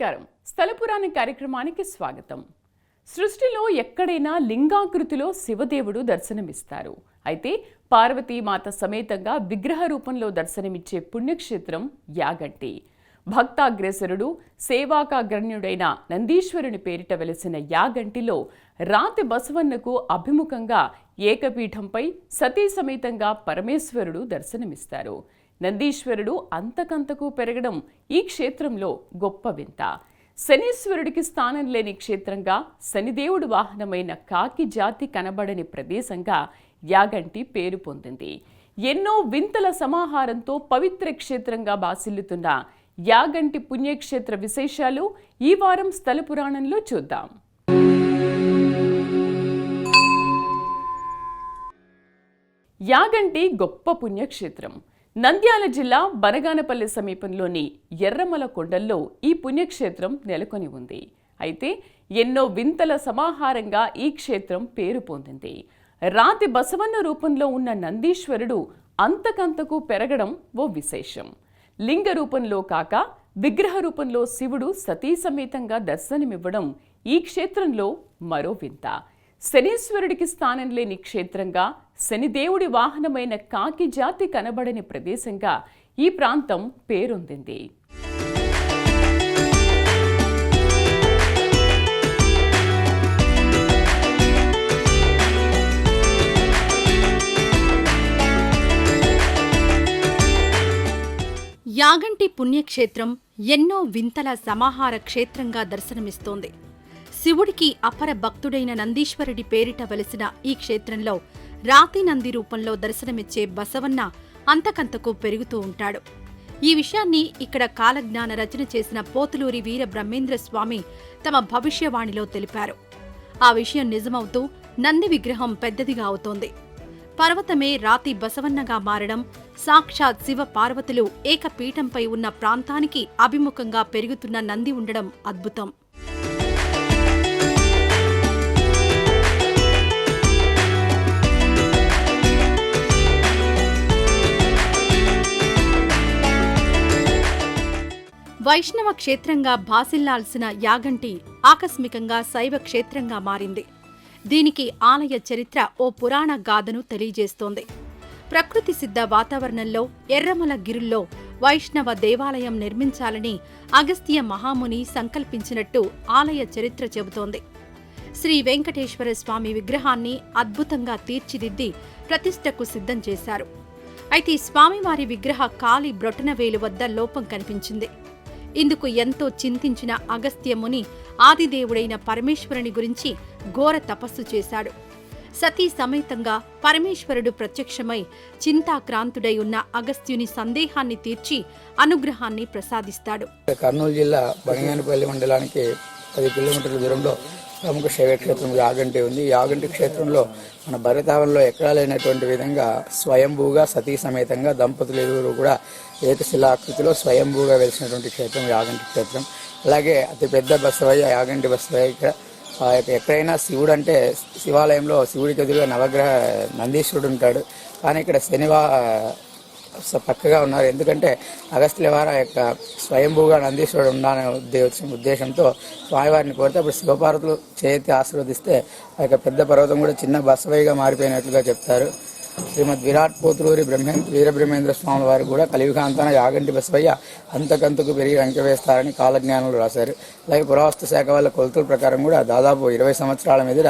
నమస్కారం. స్థల పురాణ కార్యక్రమానికి స్వాగతం. సృష్టిలో ఎక్కడైనా లింగాకృతిలో శివదేవుడు దర్శనమిస్తారు. అయితే పార్వతీమాత సమేతంగా విగ్రహ రూపంలో దర్శనమిచ్చే పుణ్యక్షేత్రం యాగంటి. భక్తాగ్రేసరుడు సేవాకాగ్రణ్యుడైన నందీశ్వరుని పేరిట వెలసిన యాగంటిలో రాతి బసవన్నకు అభిముఖంగా ఏకపీఠంపై సతీ సమేతంగా పరమేశ్వరుడు దర్శనమిస్తారు. నందీశ్వరుడు అంతకంతకు పెరగడం ఈ క్షేత్రంలో గొప్ప వింత. శనీశ్వరుడికి స్థానం లేని క్షేత్రంగా శనిదేవుడు వాహనమైన కాకి జాతి కనబడని ప్రదేశంగా యాగంటి పేరు పొందింది. ఎన్నో వింతల సమాహారంతో పవిత్ర క్షేత్రంగా బాసిల్లుతున్న యాగంటి పుణ్యక్షేత్ర విశేషాలు ఈ వారం స్థల పురాణంలో చూద్దాం. యాగంటి గొప్ప పుణ్యక్షేత్రం. నంద్యాల జిల్లా బనగానపల్లి సమీపంలోని ఎర్రమల కొండల్లో ఈ పుణ్యక్షేత్రం నెలకొని ఉంది. అయితే ఎన్నో వింతల సమాహారంగా ఈ క్షేత్రం పేరు పొందింది. రాతి బసవన్న రూపంలో ఉన్న నందీశ్వరుడు అంతకంతకు పెరగడం ఓ విశేషం. లింగ రూపంలో కాక విగ్రహ రూపంలో శివుడు సతీ సమేతంగా దర్శనమివ్వడం ఈ క్షేత్రంలో మరో వింత. శనీశ్వరుడికి స్థానం లేని క్షేత్రంగా శనిదేవుడి వాహనమైన కాకి జాతి కనబడని ప్రదేశంగా ఈ ప్రాంతం పేరొందింది. యాగంటి పుణ్యక్షేత్రం ఎన్నో వింతల సమాహార క్షేత్రంగా దర్శనమిస్తోంది. శివుడికి అపర భక్తుడైన నందీశ్వరుడి పేరిట వెలిసిన ఈ క్షేత్రంలో రాతి నంది రూపంలో దర్శనమిచ్చే బసవన్న అంతకంతకు పెరుగుతూ ఉంటాడు. ఈ విషయాన్ని ఇక్కడ కాలజ్ఞాన రచన చేసిన పోతులూరి వీర బ్రహ్మేంద్ర స్వామి తమ భవిష్యవాణిలో తెలిపారు. ఆ విషయం నిజమవుతూ నంది విగ్రహం పెద్దదిగా అవుతోంది. పర్వతమే రాతి బసవన్నగా మారడం సాక్షాత్ శివ పార్వతులు ఏకపీఠంపై ఉన్న ప్రాంతానికి అభిముఖంగా పెరుగుతున్న నంది ఉండడం అద్భుతం. వైష్ణవ క్షేత్రంగా భాసిల్లాల్సిన యాగంటి ఆకస్మికంగా శైవ క్షేత్రంగా మారింది. దీనికి ఆలయ చరిత్ర ఓ పురాణ గాథను తెలియజేస్తోంది. ప్రకృతి సిద్ధ వాతావరణంలో ఎర్రమల గిరుల్లో వైష్ణవ దేవాలయం నిర్మించాలని అగస్త్య మహాముని సంకల్పించినట్టు ఆలయ చరిత్ర చెబుతోంది. శ్రీ వెంకటేశ్వర స్వామి విగ్రహాన్ని అద్భుతంగా తీర్చిదిద్ది ప్రతిష్టకు సిద్ధం చేశారు. అయితే స్వామివారి విగ్రహ కాలి బ్రొటనవేలు వద్ద లోపం కనిపించింది. ఇందుకు ఎంతో చింతించిన అగస్త్యముని ఆదిదేవుడైన పరమేశ్వరుని గురించి ఘోర తపస్సు చేశాడు. సతీ సమేతంగా పరమేశ్వరుడు ప్రత్యక్షమై చింతాక్రాంతుడై ఉన్న అగస్త్యుని సందేహాన్ని తీర్చి అనుగ్రహాన్ని ప్రసాదిస్తాడు. కర్నూలు జిల్లా బంగానపల్లి మండలానికి పది కిలోమీటర్ల దూరంలో ప్రముఖ శైవ క్షేత్రం యాగంటి ఉంది. యాగంటి క్షేత్రంలో మన భరతావనంలో ఎక్కడా లేనటువంటి విధంగా స్వయంభూగా సతీ సమేతంగా దంపతులు ఇరువురు కూడా ఏకశిలాకృతిలో స్వయంభూగా వెలిసినటువంటి క్షేత్రం యాగంటి క్షేత్రం. అలాగే అతిపెద్ద బసవయ్య యాగంటి బసవయ్య ఇక్కడ ఆ యొక్క ఎక్కడైనా శివుడు అంటే శివాలయంలో శివుడికి ఎదురుగా నవగ్రహ నందీశ్వరుడు ఉంటాడు. కానీ ఇక్కడ శనివా పక్కగా ఉన్నారు. ఎందుకంటే అగస్త్యవార యొక్క స్వయంభూగా నందీశ్వరుడు ఉండాలనే ఉద్దేశం ఉద్దేశంతో స్వామివారిని కోరితే అప్పుడు శివపార్వతులు చేతి ఆశీర్వదిస్తే ఆ యొక్క పెద్ద పర్వతం కూడా చిన్న బసవైగా మారిపోయినట్లుగా చెప్తారు. శ్రీమద్ విరాట్ పోతులూరి బ్రహ్మేంద్ర వీరబ్రహ్మేంద్ర స్వామి వారు కూడా కలియుగాంతాన యాగంటి బసవయ్య అంతకంతకు పెరిగి అంక వేస్తారని కాలజ్ఞానులు రాశారు. అలాగే పురావస్తు శాఖ వాళ్ళ కొలతల ప్రకారం కూడా దాదాపు ఇరవై సంవత్సరాల మీద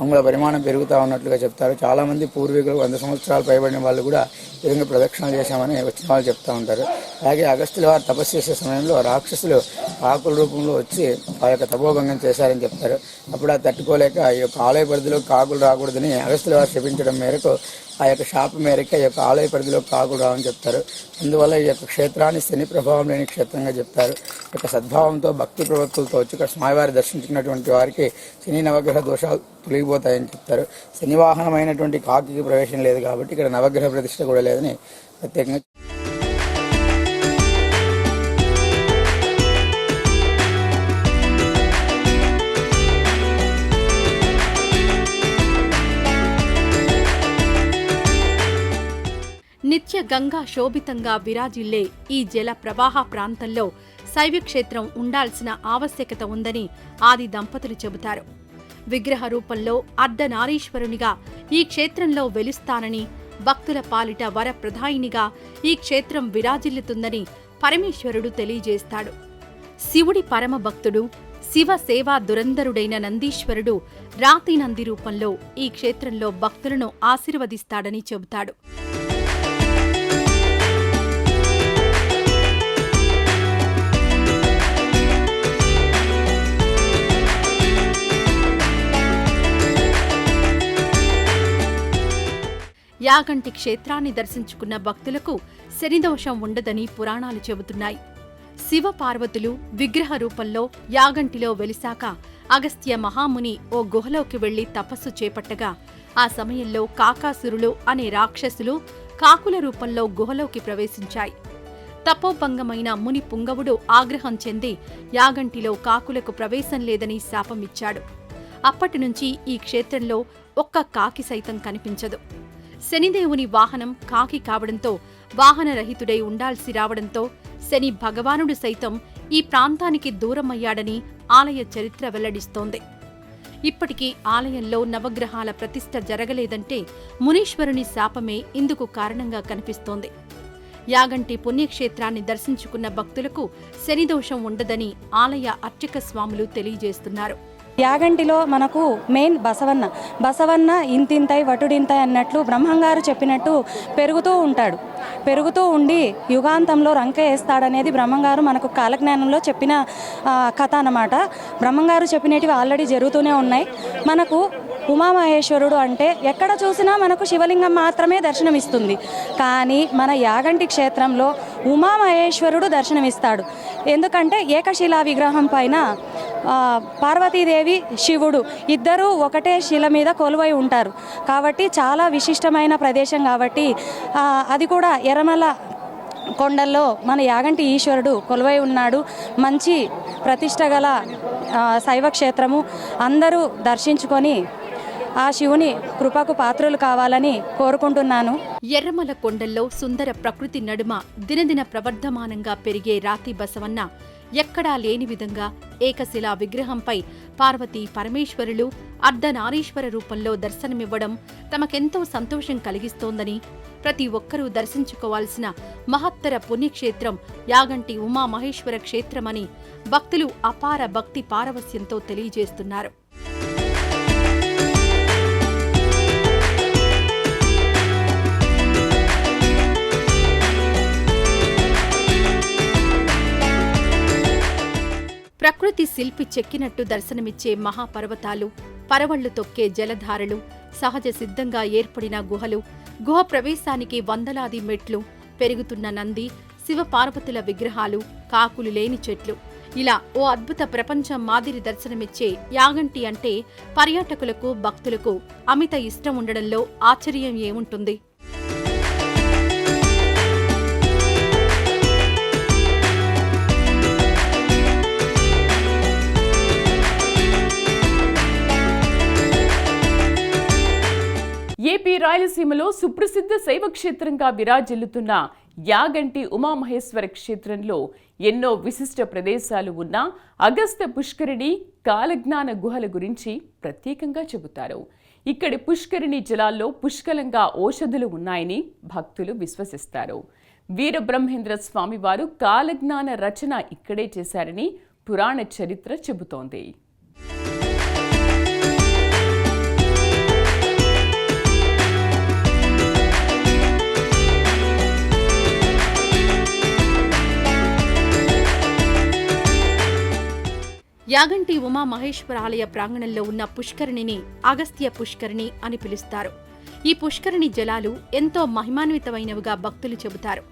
అంగుళ పరిమాణం పెరుగుతూ ఉన్నట్లుగా చెప్తారు. చాలా మంది పూర్వీకులు వంద సంవత్సరాలు పైబడిన వాళ్ళు కూడా ఈ విధంగా ప్రదక్షిణలు చేశామని వచ్చిన వాళ్ళు చెప్తా ఉంటారు. అలాగే అగస్త్యుల వారు తపస్సు చేసే సమయంలో రాక్షసులు ఆకుల రూపంలో వచ్చి ఆ యొక్క తపోభంగం చేశారని చెప్తారు. అప్పుడు ఆ తట్టుకోలేక ఈ యొక్క ఆలయ పరిధిలో కాకులు రాకూడదని అగస్త్యుల వారు శపించడం మేరకు ఆ యొక్క షాప్ మేరకు ఈ యొక్క ఆలయ పరిధిలో కాకులు రావని చెప్తారు. అందువల్ల ఈ యొక్క క్షేత్రాన్ని శని ప్రభావం లేని క్షేత్రంగా చెప్తారు. యొక్క సద్భావంతో భక్తి ప్రవృత్తులతో వచ్చి ఇక్కడ స్వామివారి దర్శించుకున్నటువంటి వారికి శని నవగ్రహ దోషాలు తొలగిపోతాయని చెప్తారు. శని వాహనమైనటువంటి కాకి ప్రవేశం లేదు కాబట్టి ఇక్కడ నవగ్రహ ప్రతిష్ట కూడా లేదని ప్రత్యేకంగా నిత్య గంగా శోభితంగా విరాజిల్లే ఈ జల ప్రవాహ ప్రాంతంలో శైవ క్షేత్రం ఉండాల్సిన ఆవశ్యకత ఉందని ఆది దంపతులు చెబుతారు. విగ్రహ రూపంలో అర్ధనారీశ్వరునిగా ఈ క్షేత్రంలో వెలుస్తానని భక్తుల పాలిట వరప్రధాయినిగా ఈ క్షేత్రం విరాజిల్లుతుందని పరమేశ్వరుడు తెలియజేస్తాడు. శివుడి పరమ భక్తుడు శివ సేవా దురంధరుడైన నందీశ్వరుడు రాతి నంది రూపంలో ఈ క్షేత్రంలో భక్తులను ఆశీర్వదిస్తాడని చెబుతాడు. యాగంటి క్షేత్రాన్ని దర్శించుకున్న భక్తులకు శనిదోషం ఉండదని పురాణాలు చెబుతున్నాయి. శివ పార్వతులు విగ్రహ రూపంలో యాగంటిలో వెలిశాక అగస్త్య మహాముని ఓ గుహలోకి వెళ్ళి తపస్సు చేపట్టగా ఆ సమయంలో కాకాసురులు అనే రాక్షసులు కాకుల రూపంలో గుహలోకి ప్రవేశించాయి. తపోభంగమైన ముని పుంగవుడు ఆగ్రహం చెంది యాగంటిలో కాకులకు ప్రవేశం లేదని శాపమిచ్చాడు. అప్పటినుంచి ఈ క్షేత్రంలో ఒక్క కాకి సైతం కనిపించదు. శనిదేవుని వాహనం కాకి కావడంతో వాహనరహితుడై ఉండాల్సి రావడంతో శని భగవానుడు సైతం ఈ ప్రాంతానికి దూరమయ్యాడని ఆలయ చరిత్ర వెల్లడిస్తోంది. ఇప్పటికీ ఆలయంలో నవగ్రహాల ప్రతిష్ఠ జరగలేదంటే మునీశ్వరుని శాపమే ఇందుకు కారణంగా కనిపిస్తోంది. యాగంటి పుణ్యక్షేత్రాన్ని దర్శించుకున్న భక్తులకు శనిదోషం ఉండదని ఆలయ అర్చక స్వాములు తెలియజేస్తున్నారు. యాగంటిలో మనకు మెయిన్ బసవన్న. బసవన్న ఇంతింతై వటుడింతై అన్నట్లు బ్రహ్మంగారు చెప్పినట్టు పెరుగుతూ ఉంటాడు. పెరుగుతూ ఉండి యుగాంతంలో రంక వేస్తాడనేది బ్రహ్మంగారు మనకు కాలజ్ఞానంలో చెప్పిన కథ అన్నమాట. బ్రహ్మంగారు చెప్పినటివి ఆల్రెడీ జరుగుతూనే ఉన్నాయి. మనకు ఉమామహేశ్వరుడు అంటే ఎక్కడ చూసినా మనకు శివలింగం మాత్రమే దర్శనమిస్తుంది. కానీ మన యాగంటి క్షేత్రంలో ఉమామహేశ్వరుడు దర్శనమిస్తాడు. ఎందుకంటే ఏకశిలా విగ్రహం పైన పార్వతీదేవి శివుడు ఇద్దరూ ఒకటే శిల మీద కొలువై ఉంటారు. కాబట్టి చాలా విశిష్టమైన ప్రదేశం కాబట్టి అది కూడా ఎర్రమల కొండల్లో మన యాగంటి ఈశ్వరుడు కొలువై ఉన్నాడు. మంచి ప్రతిష్ట గల శైవ క్షేత్రము. అందరూ దర్శించుకొని ఆ శివుని కృపకు పాత్రులు కావాలని కోరుకుంటున్నాను. ఎర్రమల కొండల్లో సుందర ప్రకృతి నడుమ దినదిన ప్రవర్ధమానంగా పెరిగే రాతి బసవన్న ఎక్కడా లేని విధంగా ఏకశిలా విగ్రహంపై పార్వతీ పరమేశ్వరులు అర్ధనారీశ్వర రూపంలో దర్శనమివ్వడం తమకెంతో సంతోషం కలిగిస్తోందని ప్రతి ఒక్కరూ దర్శించుకోవాల్సిన మహత్తర పుణ్యక్షేత్రం యాగంటి ఉమామహేశ్వర క్షేత్రమని భక్తులు అపార భక్తి పారవస్యంతో తెలియజేస్తున్నారు. ప్రకృతి శిల్పి చెక్కినట్టు దర్శనమిచ్చే మహాపర్వతాలు పరవళ్ళు తొక్కే జలధారలు సహజ సిద్ధంగా ఏర్పడిన గుహలు గుహ ప్రవేశానికి వందలాది మెట్లు పెరుగుతున్న నంది శివపార్వతుల విగ్రహాలు కాకులు లేని చెట్లు. ఇలా ఓ అద్భుత ప్రపంచం మాదిరి దర్శనమిచ్చే యాగంటి అంటే పర్యాటకులకు భక్తులకు అమిత ఇష్టం ఉండడంలో ఆశ్చర్యం ఏముంటుంది? ఏపీ రాయలసీమలో సుప్రసిద్ధ శైవ క్షేత్రంగా విరాజిల్లుతున్న యాగంటి ఉమామహేశ్వర క్షేత్రంలో ఎన్నో విశిష్ట ప్రదేశాలు ఉన్న అగస్త్య పుష్కరిణి కాలజ్ఞాన గుహల గురించి ప్రత్యేకంగా చెబుతారు. ఇక్కడి పుష్కరిణి జలాల్లో పుష్కలంగా ఔషధులు ఉన్నాయని భక్తులు విశ్వసిస్తారు. వీరబ్రహ్మేంద్ర స్వామివారు కాలజ్ఞాన రచన ఇక్కడే చేశారని పురాణ చరిత్ర చెబుతోంది. యాగంటి ఉమా మహేశ్వర ఆలయ ప్రాంగణంలో ఉన్న పుష్కరిణిని అగస్త్య పుష్కరిణి అని పిలుస్తారు. ఈ పుష్కరిణి జలాలు ఎంతో మహిమాన్వితమైనవిగా భక్తులు చెబుతారు.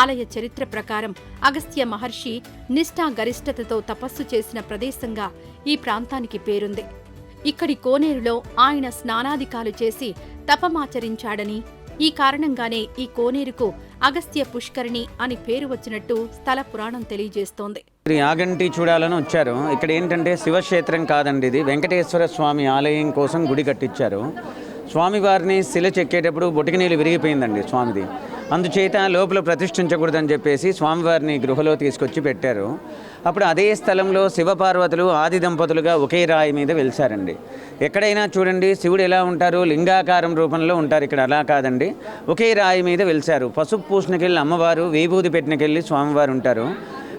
ఆలయ చరిత్ర ప్రకారం అగస్త్య మహర్షి నిష్ఠా గరిష్టతతో తపస్సు చేసిన ప్రదేశంగా ఈ ప్రాంతానికి పేరుంది. ఇక్కడి కోనేరులో ఆయన స్నానాధికాలు చేసి తపమాచరించాడని ఈ కారణంగానే ఈ కోనేరుకు అగస్త్య పుష్కరిణి అని పేరు వచ్చినట్టు స్థల పురాణం తెలియజేస్తోంది. శ్రీ యాగంటి చూడాలని వచ్చారు. ఇక్కడ ఏంటంటే శివక్షేత్రం కాదండి ఇది. వెంకటేశ్వర స్వామి ఆలయం కోసం గుడి కట్టించారు స్వామివారిని శిల చెక్కేటప్పుడు బొటికి నీళ్ళు విరిగిపోయిందండి స్వామిది. అందుచేత లోపల ప్రతిష్ఠించకూడదని చెప్పేసి స్వామివారిని గృహలో తీసుకొచ్చి పెట్టారు. అప్పుడు అదే స్థలంలో శివపార్వతులు ఆది దంపతులుగా ఒకే రాయి మీద వెలిసారండి. ఎక్కడైనా చూడండి శివుడు ఎలా ఉంటారు లింగాకారం రూపంలో ఉంటారు ఇక్కడ. అలా కాదండి. ఒకే రాయి మీద వెలిసారు. పసుపు పూసినకెళ్ళి అమ్మవారు వేబూది పెట్టినకెళ్ళి స్వామివారు ఉంటారు.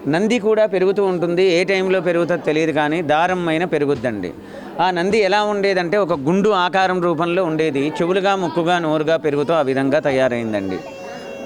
నంది కూడా పెరుగుతూ ఉంటుంది. ఏ టైంలో పెరుగుతుందో తెలియదు కానీ దారమైన పెరుగుద్దండి. ఆ నంది ఎలా ఉండేదంటే ఒక గుండు ఆకారం రూపంలో ఉండేది. చెవులుగా ముక్కుగా నోరుగా పెరుగుతూ ఆ విధంగా తయారైందండి.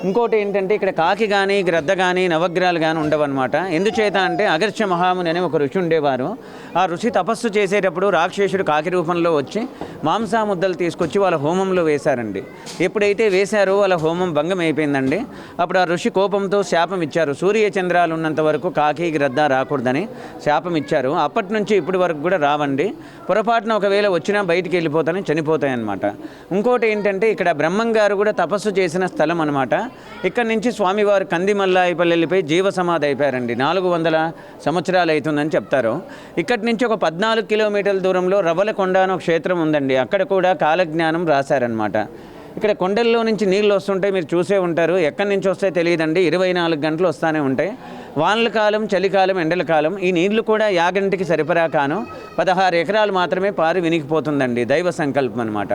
ఇంకోటి ఏంటంటే ఇక్కడ కాకి కానీ గ్రద్ద కానీ నవగ్రహాలు కానీ ఉండవన్నమాట. ఎందుచేత అంటే అగర్చ మహాముని అనే ఒక ఋషి ఉండేవారు. ఆ ఋషి తపస్సు చేసేటప్పుడు రాక్షసుడు కాకి రూపంలో వచ్చి మాంసాముద్దలు తీసుకొచ్చి వాళ్ళ హోమంలో వేశారండి. ఎప్పుడైతే వేశారో వాళ్ళ హోమం భంగం అయిపోయిందండి. అప్పుడు ఆ ఋషి కోపంతో శాపం ఇచ్చారు. సూర్య చంద్రాలు ఉన్నంత వరకు కాకి గ్రద్ద రాకూడదని శాపం ఇచ్చారు. అప్పటి నుంచి ఇప్పటి వరకు కూడా రావండి. పొరపాటున ఒకవేళ వచ్చినా బయటికి వెళ్ళిపోతానని చనిపోతాయన్నమాట. ఇంకోటి ఏంటంటే ఇక్కడ బ్రహ్మం గారు కూడా తపస్సు చేసిన స్థలం అనమాట ఇక్కడ నుంచి స్వామివారు కందిమల్లాయిపల్లి జీవ సమాధి అయిపోయారండి. నాలుగు వందల సంవత్సరాలు అవుతుందని చెప్తారు. ఇక్కడి నుంచి ఒక పద్నాలుగు కిలోమీటర్ల దూరంలో రవ్వలకొండ అని ఒక క్షేత్రం ఉందండి. అక్కడ కూడా కాలజ్ఞానం రాశారనమాట ఇక్కడ కొండల్లో నుంచి నీళ్ళు వస్తుంటే మీరు చూసే ఉంటారు. ఎక్కడి నుంచి వస్తే తెలియదండి. ఇరవై నాలుగు గంటలు వస్తూనే ఉంటాయి. వానల కాలం చలికాలం ఎండల కాలం ఈ నీళ్ళు కూడా యాగంటికి సరిపరా కాను పదహారు ఎకరాలు మాత్రమే పారి వినిగిపోతుందండి దైవ సంకల్పం అనమాట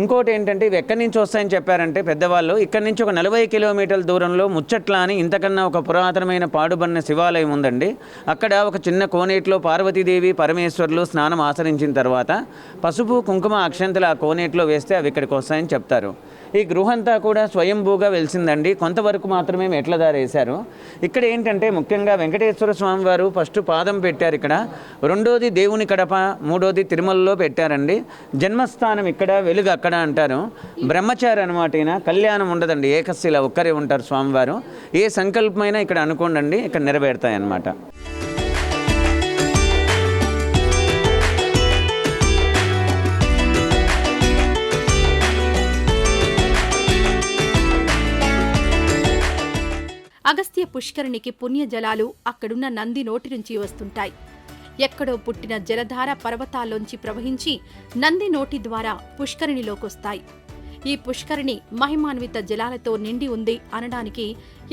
ఇంకోటి ఏంటంటే ఇవి ఎక్కడి నుంచి వస్తాయని చెప్పారంటే పెద్దవాళ్ళు ఇక్కడి నుంచి ఒక నలభై కిలోమీటర్ల దూరంలో ముచ్చట్ల అని ఇంతకన్నా ఒక పురాతనమైన పాడుబడిన శివాలయం ఉందండి. అక్కడ ఒక చిన్న కోనేటిలో పార్వతీదేవి పరమేశ్వరులు స్నానం ఆచరించిన తర్వాత పసుపు కుంకుమ అక్షంతలు ఆ కోనేటిలో వేస్తే అవి ఇక్కడికి వస్తాయని చెప్తారు. ఈ గృహంతా కూడా స్వయంభూగా వెలిసిందండి. కొంతవరకు మాత్రమే మెట్ల దారేశారు. ఇక్కడ ఏంటంటే ముఖ్యంగా వెంకటేశ్వర స్వామి వారు ఫస్ట్ పాదం పెట్టారు ఇక్కడ. రెండోది దేవుని కడప మూడోది తిరుమలలో పెట్టారండి. జన్మస్థానం ఇక్కడ వెలుగు అక్కడ అంటారు. బ్రహ్మచారి అనమాట ఈయన. కళ్యాణం ఉండదండి. ఏకశిల ఒక్కరే ఉంటారు స్వామివారు. ఏ సంకల్పమైనా ఇక్కడ అనుకోండి ఇక్కడ నెరవేరుతాయి అగస్త్య పుష్కరిణికి పుణ్యజలాలు అక్కడున్న నంది నోటి నుంచి వస్తుంటాయి. ఎక్కడో పుట్టిన జలధార పర్వతాల్లోంచి ప్రవహించి నంది నోటి ద్వారా పుష్కరిణిలోకొస్తాయి. ఈ పుష్కరిణి మహిమాన్విత జలాలతో నిండి ఉంది అనడానికి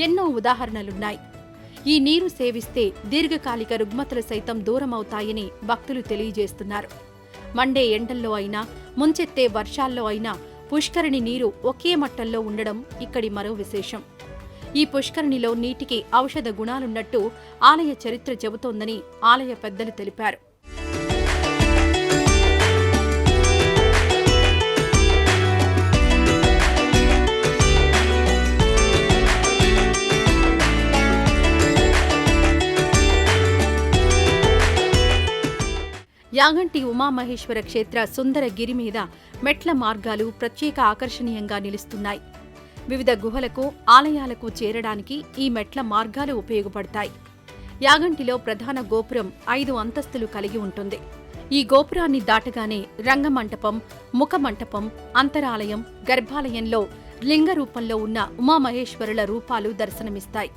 ఎన్నో ఉదాహరణలున్నాయి. ఈ నీరు సేవిస్తే దీర్ఘకాలిక రుగ్మతలు సైతం దూరమవుతాయని భక్తులు తెలియజేస్తున్నారు. మండే ఎండల్లో అయినా ముంచెత్తే వర్షాల్లో అయినా పుష్కరిణి నీరు ఒకే మట్టంలో ఉండడం ఇక్కడి మరో విశేషం. ఈ పుష్కరిణిలో నీటికి ఔషధ గుణాలున్నట్టు ఆలయ చరిత్ర చెబుతోందని ఆలయ పెద్దలు తెలిపారు. యాగంటి ఉమామహేశ్వర క్షేత్ర సుందర గిరి మీద మెట్ల మార్గాలు ప్రత్యేక ఆకర్షణీయంగా నిలుస్తున్నాయి. వివిధ గుహలకు ఆలయాలకు చేరడానికి ఈ మెట్ల మార్గాలు ఉపయోగపడతాయి. యాగంటిలో ప్రధాన గోపురం ఐదు అంతస్తులు కలిగి ఉంటుంది. ఈ గోపురాన్ని దాటగానే రంగమంటపం ముఖమంటపం అంతరాలయం గర్భాలయంలో లింగ రూపంలో ఉన్న ఉమామహేశ్వరుల రూపాలు దర్శనమిస్తాయి.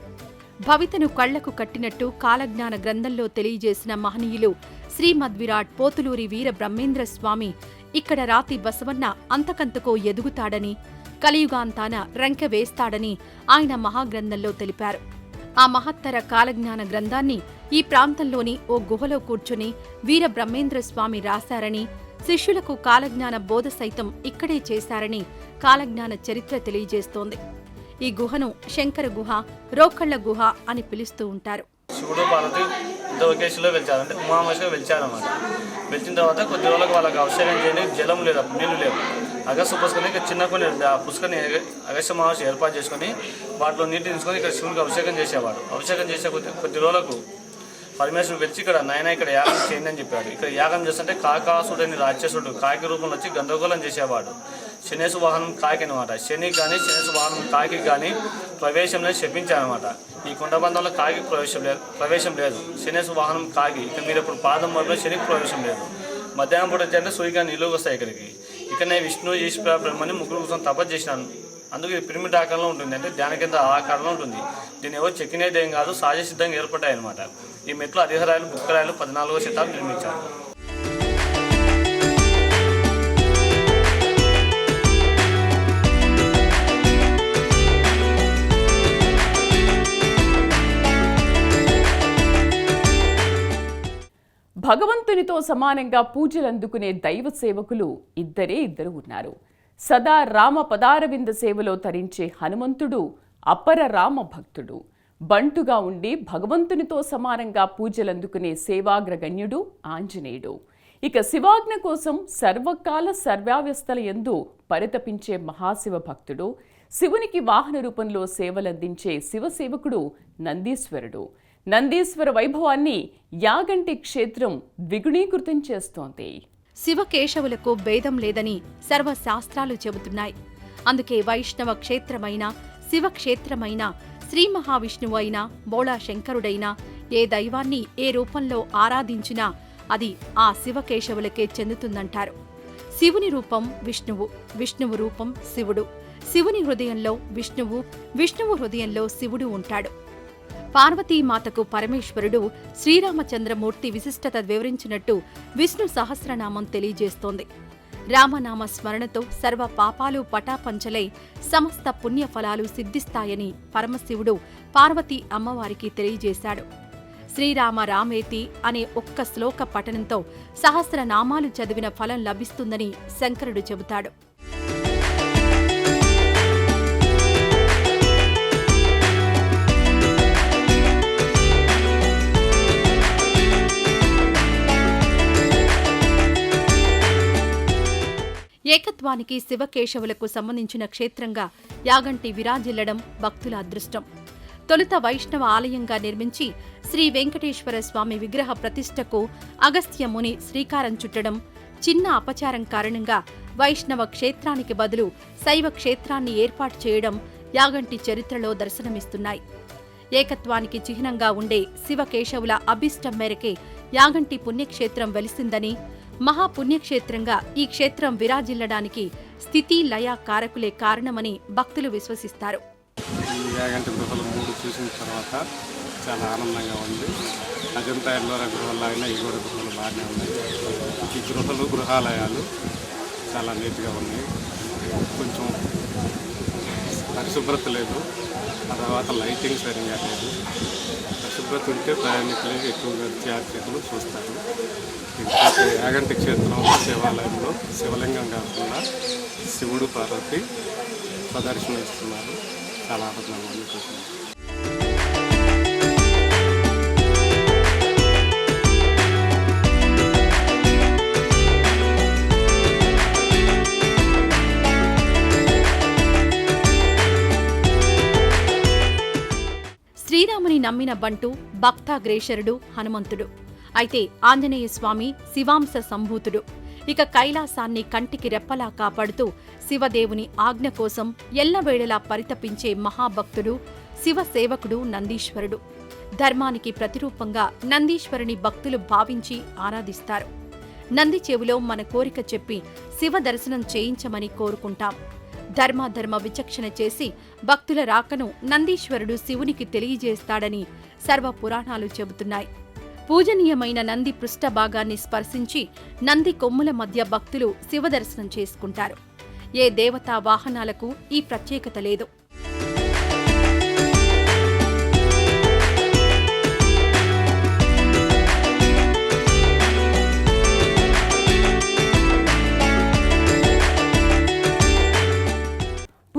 భవితను కళ్ళకు కట్టినట్టు కాలజ్ఞాన గ్రంథంలో తెలియజేసిన మహనీయులు శ్రీమద్విరాట్ పోతులూరి వీర బ్రహ్మేంద్ర స్వామి ఇక్కడ రాతి బసవన్న అంతకంతకో ఎదుగుతాడని కలియుగాంతాన రంకె వేస్తాడని ఆయన మహాగ్రంథంలో తెలిపారు. ఆ మహత్తర కాలజ్ఞాన గ్రంథాన్ని ఈ ప్రాంతంలోని ఓ గుహలో కూర్చుని వీర బ్రహ్మేంద్ర స్వామి రాశారని శిష్యులకు కాలజ్ఞాన బోధ సైతం ఇక్కడే చేశారని కాలజ్ఞాన చరిత్ర తెలియజేస్తోంది. ఈ గుహను శంకర గుహ రోకళ్ళ గుహ అని పిలుస్తూ ఉంటారు. శివుడు పార్వతి ఇద్దరు ఒకేషన్లో వెలిచారు. అంటే ఉమామేశ్వర వెలిచారన్నమాట. వెలిచిన తర్వాత కొద్ది రోజులకు వాళ్ళకి అవసరం చేయండి. జలం లేదు అప్పుడు నీళ్ళు లేవు. అగస్త పుష్కరిని ఇక్కడ చిన్న కొన్ని ఆ పుష్కని అగస్త మహర్షి ఏర్పాటు చేసుకొని వాటిలో నీటిని తీసుకొని ఇక్కడ శివునికి అభిషేకం చేసేవాడు. అభిషేకం చేసే కొద్ది కొద్ది రోజులకు పరమేశ్వరుడు వచ్చి ఇక్కడ నాయన ఇక్కడ యాగం చేయండి అని చెప్పాడు. ఇక్కడ యాగం చేస్తుంటే కాకాసుడని రాక్షసుడు కాకి రూపంలో వచ్చి గందరగోళం చేసేవాడు. శనేసు వాహనం కాకి అనమాట శని కానీ శనేసు వాహనం కాకి కానీ ప్రవేశం లేదు శపించారనమాట ఈ కొండబంధంలో కాకి ప్రవేశం లేదు ప్రవేశం లేదు. శనేసు వాహనం కాకి. ఇక మీరు ఇప్పుడు పాదం వరకు శనికి ప్రవేశం లేదు. మధ్యాహ్నం పూట వచ్చి అంటే సూర్యగా నిలువ వస్తాయి ఇక్కడికి. ఇక్కడనే విష్ణు ఈశ్వర బ్రహ్మని ముగ్గురు కోసం తపస్సు చేసినాను. అందుకు ఇది పిరమిడ్ ఆకారంలో ఉంటుంది. అంటే ధ్యాన కింద ఆకారంలో ఉంటుంది. దీని ఎవరు చెక్కినేదేం కాదు సహజ సిద్ధంగా ఏర్పడ్డాయి అనమాట ఈ మెట్లు అధిహరాయలు బుక్కరాయలు పద్నాలుగో శతాబ్దం నిర్మించారు. భగవంతునితో సమానంగా పూజలందుకునే దైవ సేవకులు ఇద్దరే ఇద్దరు ఉన్నారు. సదా రామ పదారవింద సేవలో తరించే హనుమంతుడు అపర రామ భక్తుడు. బంటుగా ఉండి భగవంతునితో సమానంగా పూజలందుకునే సేవాగ్రగణ్యుడు ఆంజనేయుడు. ఇక శివాజ్ఞ కోసం సర్వకాల సర్వావ్యస్తల ఎందు పరితపించే మహాశివ భక్తుడు. శివునికి వాహన రూపంలో సేవలందించే శివసేవకుడు నందీశ్వరుడు. నందీశ్వర వైభవాన్ని యాగంటి క్షేత్రం ద్విగుణీకృతం చేస్తోంది. శివకేశవులకు భేదం లేదని సర్వశాస్త్రాలు చెబుతున్నాయి. అందుకే వైష్ణవ క్షేత్రమైన శివక్షేత్రమైన శ్రీ మహావిష్ణువు అయినా బోళా శంకరుడైనా ఏ దైవాన్ని ఏ రూపంలో ఆరాధించినా అది ఆ శివకేశవులకే చెందుతుందంటారు. శివుని రూపం విష్ణువు విష్ణువు రూపం శివుడు. శివుని హృదయంలో విష్ణువు విష్ణువు హృదయంలో శివుడు ఉంటాడు. పార్వతీమాతకు పరమేశ్వరుడు శ్రీరామచంద్రమూర్తి విశిష్టత వివరించినట్టు విష్ణు సహస్రనామం తెలియజేస్తోంది. రామనామ స్మరణతో సర్వ పాపాలు పటాపంచలై సమస్త పుణ్యఫలాలు సిద్ధిస్తాయని పరమశివుడు పార్వతీ అమ్మవారికి తెలియజేశాడు. శ్రీరామ రామేతి అనే ఒక్క శ్లోక పఠనంతో సహస్రనామాలు చదివిన ఫలం లభిస్తుందని శంకరుడు చెబుతాడు. ఏకత్వానికి శివకేశవులకు సంబంధించిన క్షేత్రంగా యాగంటి విరాజిల్లడం భక్తుల అదృష్టం. తొలుత వైష్ణవ ఆలయంగా నిర్మించి శ్రీ వెంకటేశ్వర స్వామి విగ్రహ ప్రతిష్టకు అగస్త్య ముని శ్రీకారం చుట్టడం చిన్న అపచారం కారణంగా వైష్ణవ క్షేత్రానికి బదులు శైవ క్షేత్రాన్ని ఏర్పాటు చేయడం యాగంటి చరిత్రలో దర్శనమిస్తున్నాయి. ఏకత్వానికి చిహ్నంగా ఉండే శివకేశవుల అభిష్టం మేరకే యాగంటి పుణ్యక్షేత్రం వెలిసిందని మహాపుణ్యక్షేత్రంగా ఈ క్షేత్రం విరాజిల్లడానికి స్థితి లయ కారకులే కారణమని భక్తులు విశ్వసిస్తారు. గృహలు మూడు చూసిన తర్వాత చాలా ఆనందంగా ఉంది. అజంతా ఎల్లోర గృహాలైనా ఈ కూడా గృహాలు బాగానే ఉన్నాయి. ఈ గృహలు గృహాలయాలు చాలా నీట్గా ఉన్నాయి. కొంచెం పరిశుభ్రత లేదు. ఆ తర్వాత లైటింగ్ సరిగా లేదు. పరిశుభ్రత ఉంటే ప్రయాణికులు ఎక్కువగా యాత్రికులు చూస్తారు. ఇంకొక యాగంటి క్షేత్రం శివాలయంలో శివలింగం కాకుండా శివుడు పార్వతి ప్రదర్శన ఇస్తున్నారు. చాలా ఆనందంగా ఉంది. నమ్మిన బంటు భక్తాగ్రేశరుడు హనుమంతుడు. అయితే ఆంజనేయ స్వామి శివాంశ సంభూతుడు. ఇక కైలాసాన్ని కంటికి రెప్పలా కాపాడుతూ శివదేవుని ఆజ్ఞ కోసం ఎల్లవేళలా పరితపించే మహాభక్తుడు శివసేవకుడు నందీశ్వరుడు. ధర్మానికి ప్రతిరూపంగా నందీశ్వరుని భక్తులు భావించి ఆరాధిస్తారు. నంది చెవిలో మన కోరిక చెప్పి శివ దర్శనం చేయించమని కోరుకుంటాం. ధర్మాధర్మ విచక్షణ చేసి భక్తుల రాకను నందీశ్వరుడు శివునికి తెలియజేస్తాడని సర్వ పురాణాలు చెబుతున్నాయి. పూజనీయమైన నంది పృష్ఠభాగాన్ని స్పర్శించి నంది కొమ్ముల మధ్య భక్తులు శివదర్శనం చేసుకుంటారు. ఏ దేవతా వాహనాలకు ఈ ప్రత్యేకత లేదు.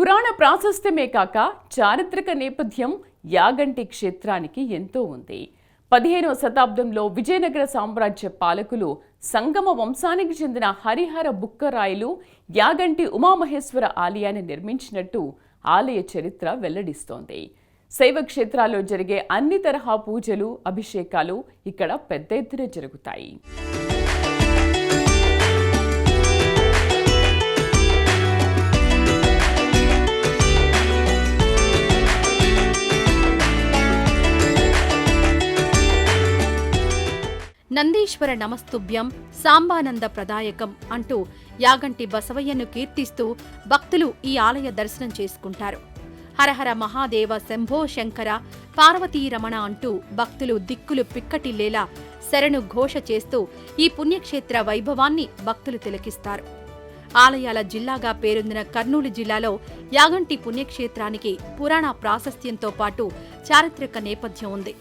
పురాణ ప్రాశస్త్యమే కాక చారిత్రక నేపథ్యం యాగంటి క్షేత్రానికి ఎంతో ఉంది. పదిహేనవ శతాబ్దంలో విజయనగర సామ్రాజ్య పాలకులు సంగమ వంశానికి చెందిన హరిహర బుక్కరాయలు యాగంటి ఉమామహేశ్వర ఆలయాన్ని నిర్మించినట్టు ఆలయ చరిత్ర వెల్లడిస్తోంది. శైవ క్షేత్రాల్లో జరిగే అన్ని తరహా పూజలు అభిషేకాలు ఇక్కడ పెద్ద ఎత్తున జరుగుతాయి. నందీశ్వర నమస్తుభ్యం సాంబానంద ప్రదాయకం అంటూ యాగంటి బసవయ్యను కీర్తిస్తూ భక్తులు ఈ ఆలయ దర్శనం చేసుకుంటారు. హరహర మహాదేవ శంభో శంకర పార్వతీ రమణ అంటూ భక్తులు దిక్కులు పిక్కటిల్లేలా శరణు ఘోష చేస్తూ ఈ పుణ్యక్షేత్ర వైభవాన్ని భక్తులు తిలకిస్తారు. ఆలయాల జిల్లాగా పేరొందిన కర్నూలు జిల్లాలో యాగంటి పుణ్యక్షేత్రానికి పురాణ ప్రాశస్త్యంతో పాటు చారిత్రక నేపథ్యం ఉంది.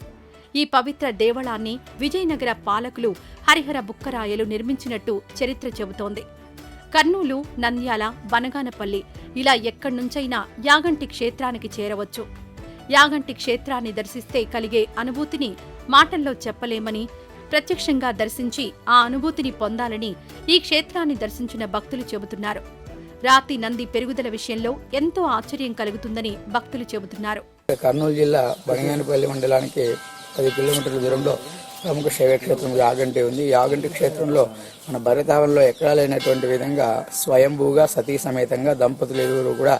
ఈ పవిత్ర దేవళాన్ని విజయనగర పాలకులు హరిహర బుక్కరాయలు నిర్మించినట్టు చరిత్ర చెబుతోంది. కర్నూలు నంద్యాల బనగానపల్లి ఇలా ఎక్కడి నుంచైనా యాగంటి క్షేత్రానికి చేరవచ్చు. యాగంటి క్షేత్రాన్ని దర్శిస్తే కలిగే అనుభూతిని మాటల్లో చెప్పలేమని ప్రత్యక్షంగా దర్శించి ఆ అనుభూతిని పొందాలని ఈ క్షేత్రాన్ని దర్శించిన భక్తులు చెబుతున్నారు. రాతి నంది పెరుగుదల విషయంలో ఎంతో ఆశ్చర్యం కలుగుతుందని భక్తులు చెబుతున్నారు. కర్నూలు జిల్లా బనగానపల్లి మండలానికి పది కిలోమీటర్ల దూరంలో ప్రముఖ శైవ క్షేత్రం యాగంటి ఉంది. యాగంటి క్షేత్రంలో మన భరతావనంలో ఎక్కడాలైనటువంటి విధంగా స్వయంభూగా సతీ సమేతంగా దంపతులు ఇరువురు కూడా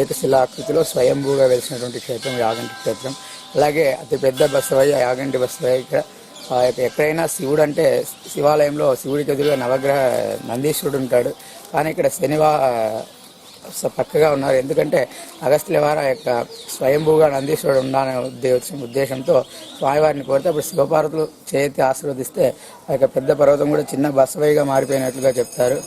ఏకశిలాకృతిలో స్వయంభూగా వెలిసినటువంటి క్షేత్రం యాగంటి క్షేత్రం. అలాగే అతిపెద్ద బసవయ్య యాగంటి బసవయ్య ఇక్కడ. ఆ యొక్క ఎక్కడైనా శివుడు అంటే శివాలయంలో శివుడికి ఎదురుగా నవగ్రహ నందీశ్వరుడు ఉంటాడు. కానీ ఇక్కడ శనివా పక్కగా ఉన్నారు. ఎందుకంటే అగస్త్యవార యొక్క స్వయంభూగా నందీశ్వరుడు ఉండాలనే ఉద్దేశం ఉద్దేశంతో స్వామివారిని కోరితే అప్పుడు శివపార్వతులు చేతి ఆశీర్వదిస్తే ఆ యొక్క పెద్ద పర్వతం కూడా చిన్న బసవైగా మారిపోయినట్లుగా చెప్తారు.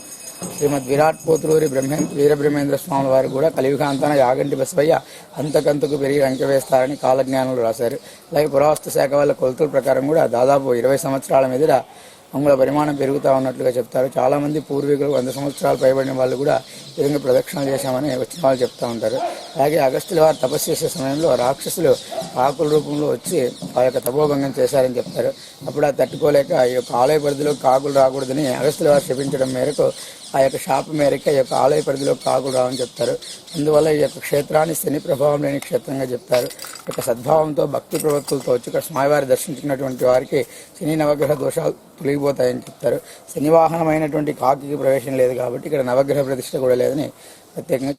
శ్రీమద్ విరాట్ పోతులూరి బ్రహ్మే వీరబ్రహ్మేంద్ర స్వామి వారు కూడా కలియుగాంతాన యాగంటి బసవయ్య అంతకంతకు పెరిగి వెంకవేస్తారని కాలజ్ఞానులు రాశారు. అలాగే పురావస్తు శాఖ వాళ్ళ కొలతల ప్రకారం కూడా దాదాపు ఇరవై సంవత్సరాల మీద అంగుళ పరిమాణం పెరుగుతూ ఉన్నట్లుగా చెప్తారు. చాలా మంది పూర్వీకులు వంద సంవత్సరాలు పైబడిన వాళ్ళు కూడా ఈ విధంగా ప్రదక్షిణలు చేశామని వచ్చిన వాళ్ళు చెప్తా ఉంటారు. అలాగే అగస్త్యుల వారు తపస్సు చేసే సమయంలో రాక్షసులు ఆకుల రూపంలో వచ్చి ఆ యొక్క తపోభంగం చేశారని చెప్తారు. అప్పుడు ఆ తట్టుకోలేక ఈ యొక్క ఆలయ పరిధిలో కాకులు రాకూడదని అగస్త్యుల వారు శపించడం మేరకు ఆ యొక్క శాప మేరకు ఆ యొక్క ఆలయ పరిధిలో కాకులు రావని చెప్తారు. అందువల్ల ఈ యొక్క క్షేత్రాన్ని శని ప్రభావం లేని క్షేత్రంగా చెప్తారు. ఒక యొక్క సద్భావంతో భక్తి ప్రవృత్తులతో వచ్చి ఇక్కడ స్వామివారి దర్శించుకున్నటువంటి వారికి శని నవగ్రహ దోషాలు తొలగిపోతాయని చెప్తారు. శని వాహనమైనటువంటి కాకి ప్రవేశం లేదు కాబట్టి ఇక్కడ నవగ్రహ ప్రతిష్ట కూడా లేదని ప్రత్యేకంగా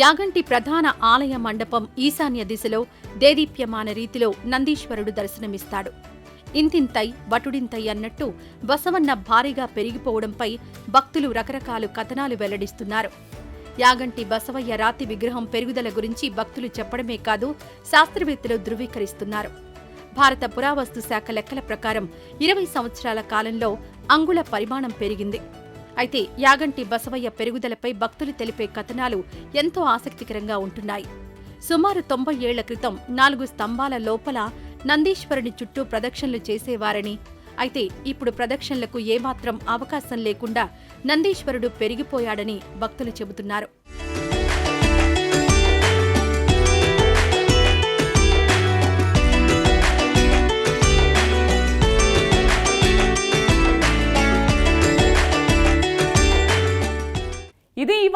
యాగంటి ప్రధాన ఆలయ మండపం ఈశాన్య దిశలో దేదీప్యమాన రీతిలో నందీశ్వరుడు దర్శనమిస్తాడు. ఇంతింతై వటుడింతై అన్నట్టు బసవన్న భారీగా పెరిగిపోవడంపై భక్తులు రకరకాలు కథనాలు వెల్లడిస్తున్నారు. యాగంటి బసవయ్య రాతి విగ్రహం పెరుగుదల గురించి భక్తులు చెప్పడమే కాదు శాస్త్రవేత్తలు ధృవీకరిస్తున్నారు. భారత పురావస్తు శాఖ లెక్కల ప్రకారం ఇరవై సంవత్సరాల కాలంలో అంగుళ పరిమాణం పెరిగింది. అయితే యాగంటి బసవయ్య పెరుగుదలపై భక్తులు తెలిపే కథనాలు ఎంతో ఆసక్తికరంగా ఉంటున్నాయి. సుమారు తొంభై ఏళ్ళ క్రితం నాలుగు స్తంభాల లోపల నందీశ్వరుని చుట్టూ ప్రదక్షిణలు చేసేవారని అయితే ఇప్పుడు ప్రదక్షిణలకు ఏమాత్రం అవకాశం లేకుండా నందీశ్వరుడు పెరిగిపోయాడని భక్తులు చెబుతున్నారు.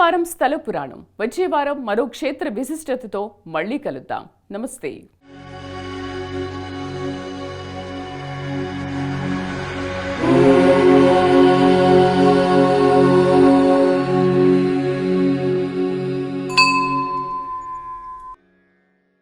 వారం స్థల పురాణం. వచ్చే వారం మరో క్షేత్ర విశిష్టతతో మళ్ళీ కలుద్దాం. నమస్తే.